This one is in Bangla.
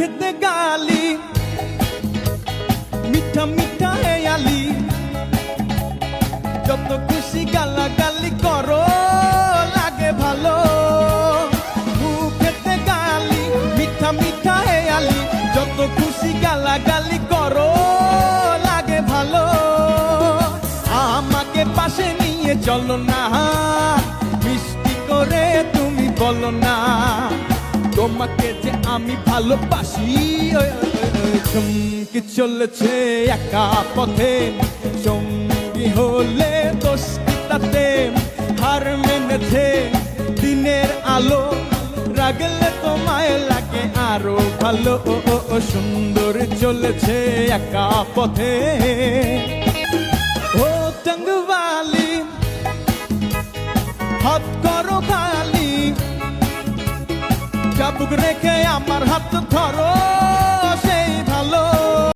মুখেতে গালি, মিঠা মিঠা হেয়ালি যত খুশি গালা গালি করো, লাগে ভালো। মুখেতে গালি, মিঠা মিঠা হেয়ালি যত খুশি গালা গালি করো, লাগে ভালো। আমাকে পাশে নিয়ে চলো না, মিষ্টি করে তুমি বলো না। তোমাকে যে আমি ভালোবাসি চমকে চলেছে একা পথে। সঙ্গী হলে দোষ তাতে? হার মেনেছে দিনের আলো, রাগলে তোমায় লাগে আরও ভালো। ও সুন্দর চলেছে একা পথে। ও টঙ্গওয়ালি হাত করো খালি চাবুক রেখে আমার হাত ধরো।